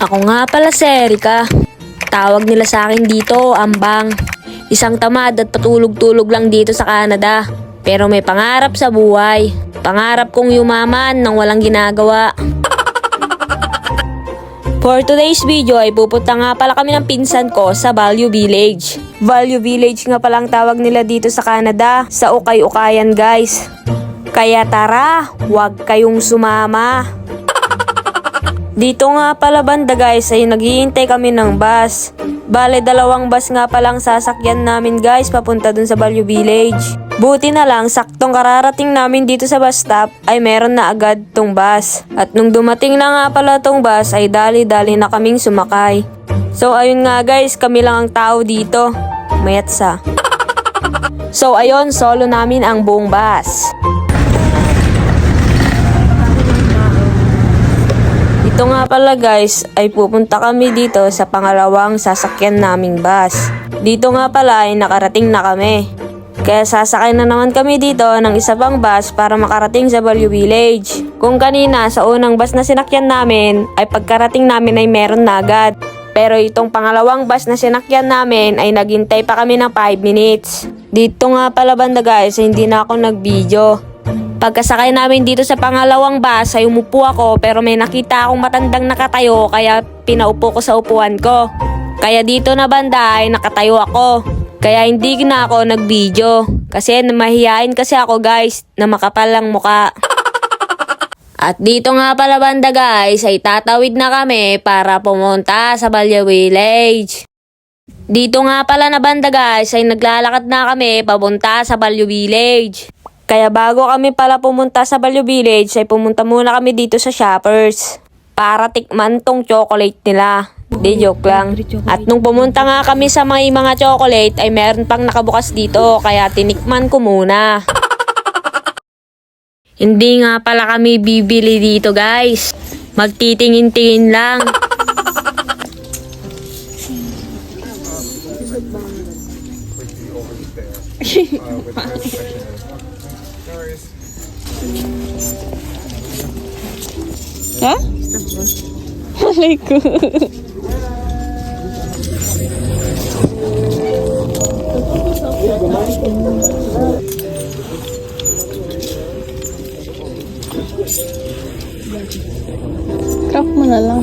Ako nga pala si Erika. Tawag nila sa akin dito, Ambang. Isang tamad at patulog-tulog lang dito sa Canada. Pero may pangarap sa buhay. Pangarap kong yumaman nang walang ginagawa. For today's video ay pupunta nga pala kami ng pinsan ko sa Value Village. Value Village nga palang tawag nila dito sa Canada, sa Ukay-Ukayan guys. Kaya tara, huwag kayong sumama. Dito nga pala banda guys ay naghihintay kami ng bus. Bale dalawang bus nga palang sasakyan namin guys papunta dun sa Value Village. Buti na lang saktong kararating namin dito sa bus stop ay meron na agad tong bus. At nung dumating na nga pala tong bus ay dali-dali na kaming sumakay. So ayun nga guys kami lang ang tao dito. Mayatsa. So ayun solo namin ang buong bus. Ito nga pala guys, ay pupunta kami dito sa pangalawang sasakyan naming bus. Dito nga pala ay nakarating na kami. Kaya sasakay na naman kami dito ng isa pang bus para makarating sa Value Village. Kung kanina sa unang bus na sinakyan namin, ay pagkarating namin ay meron na agad. Pero itong pangalawang bus na sinakyan namin ay naghintay pa kami ng 5 minutes. Dito nga pala banda guys, hindi na ako nag-video. Pagkasakay namin dito sa pangalawang bus ay umupo ako pero may nakita akong matandang nakatayo kaya pinaupo ko sa upuan ko. Kaya dito na banda ay nakatayo ako. Kaya hindi na ako nag-video. Kasi mahihain kasi ako guys na makapal lang muka. At dito nga pala banda guys ay tatawid na kami para pumunta sa Balya Village. Dito nga pala na banda guys ay naglalakad na kami papunta sa Balyo Village. Kaya bago kami pala pumunta sa Balyo Village ay pumunta muna kami dito sa Shoppers para tikman tong chocolate nila. Di joke lang. At nung pumunta nga kami sa may mga chocolate ay meron pang nakabukas dito kaya tinikman ko muna. Hindi nga pala kami bibili dito guys. Magtitingin-tingin lang. Ha? Malay ko. Crop mo na lang.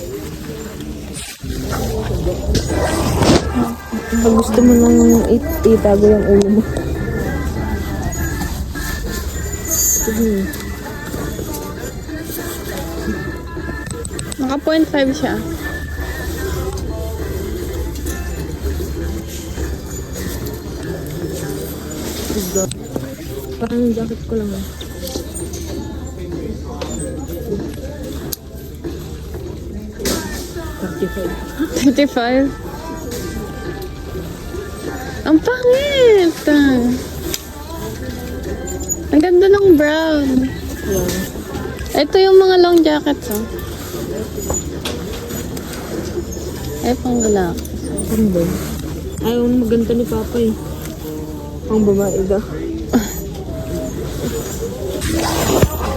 Pag gusto mo nang it- itago yung ulo mo. Sige. Naka 0.5 siya. Parang yung jacket ko lang eh. Thirty-five. 35. Ang pangit! Ang ganda ng brown. Ito yung mga long jackets, oh. Ay, pang lalaki. Ano ba? Ayaw maganda ni Papa eh. Ang babae daw.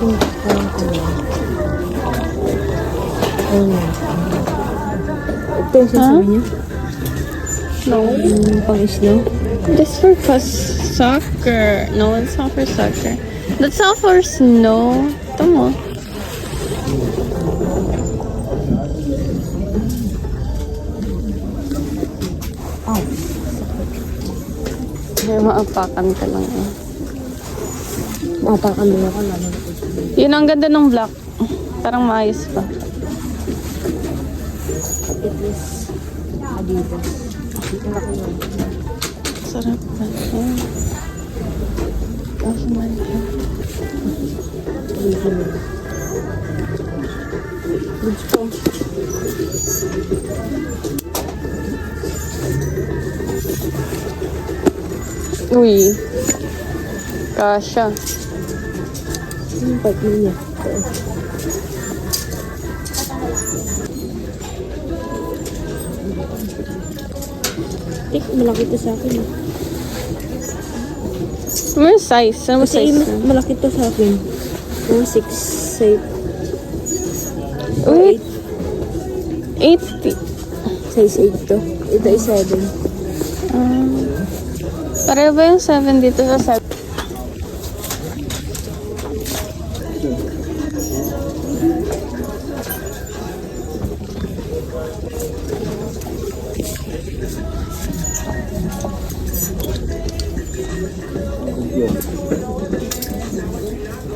Ayun na. Ito yung sinasabi niya? No. Yung pang-islo? This for pas- soccer. No, it's not for soccer. That's not for snow. Ito mo. Ay, maapakan ka lang eh. Mapakan mo ako naman. Yun ang ganda ng black. Parang maayos pa. Adidas. Sarap pa. Ayan. Kaso man siya. Goods po. Uy. Kasha. Yung part niya. Eh, malaki to sa akin. Ano yung size? Ano Kasi size? ma- malaki to sa akin. Mga 6, say, Uy. 80. size 8 to. Ito is 7. Ah. pareho ba yung 7 dito sa 7?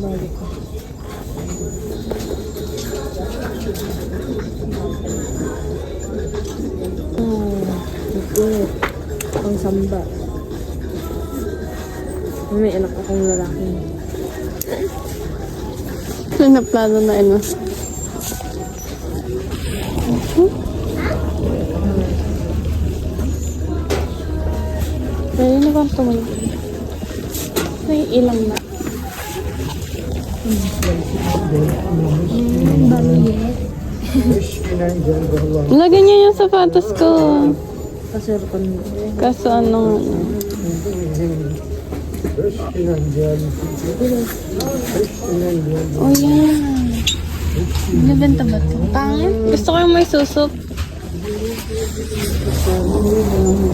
Ko. Oh, ito. Pang samba. May anak akong lalaki. Ano na ano? Pwede na bang tumulog? May ilang na. Lagyan niya yung sapatos ko. Mo. Kaso ano, ano. Oh, yan. Nabenta ba ito? Pangit. Gusto ko yung may susup.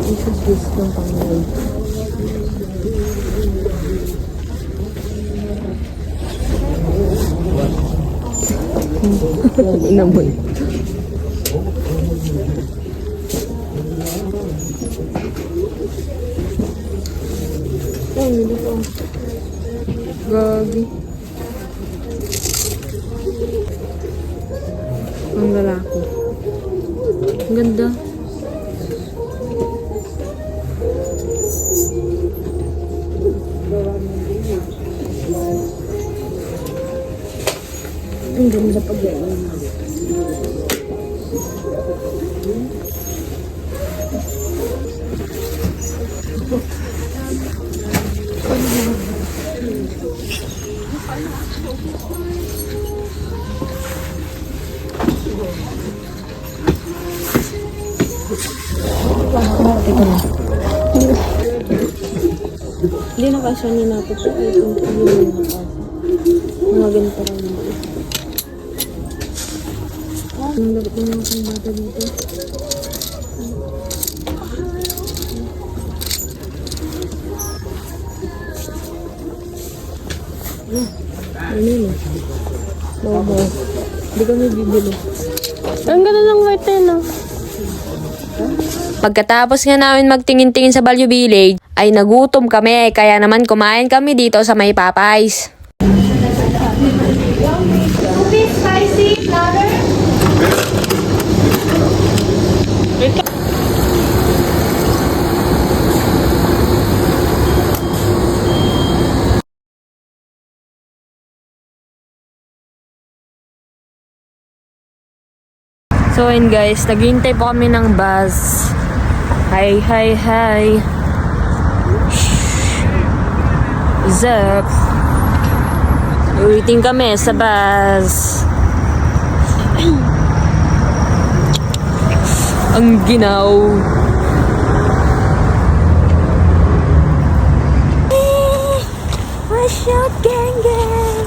Jesus is ng Panginoon. Inamoy. Gagi. Ang lalaki. Ang ganda. Ang ganda pag yan. Hindi na kasya ni nato po. Ay, kung hindi na nakasya. Mga ganito lang. Ang lapit ng mga pambata dito. Ah, ano yun eh? Momo. Hindi kami bibili. Ang ganda ng white eh, no? Pagkatapos nga namin magtingin-tingin sa Value Village, ay nagutom kami kaya naman kumain kami dito sa may Popeyes. So ayun guys, naghihintay po kami ng bus. Hi, hi, hi. What's up? Waiting kami sa bus. Ang ginaw. Wash out, gang, gang.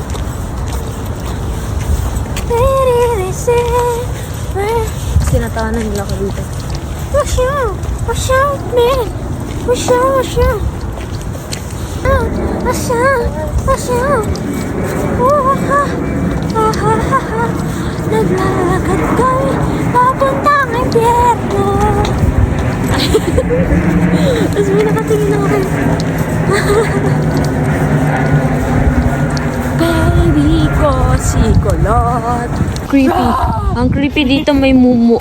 Sinatawanan nila ko dito. Wash out! Wash out, man! Wash out, wash out! Ah, wash out! Wash out! Oh, ha, ha, ha, ha, Kulot. Creepy. Ang creepy dito may mumu.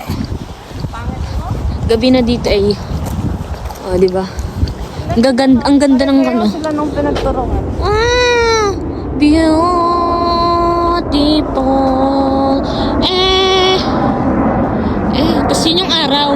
Gabi na dito ay. Oh, di ba? Ang gaganda, ang ganda ng ano. Sila nung pinagturungan. Ah, beautiful. Eh, eh, yun yung araw.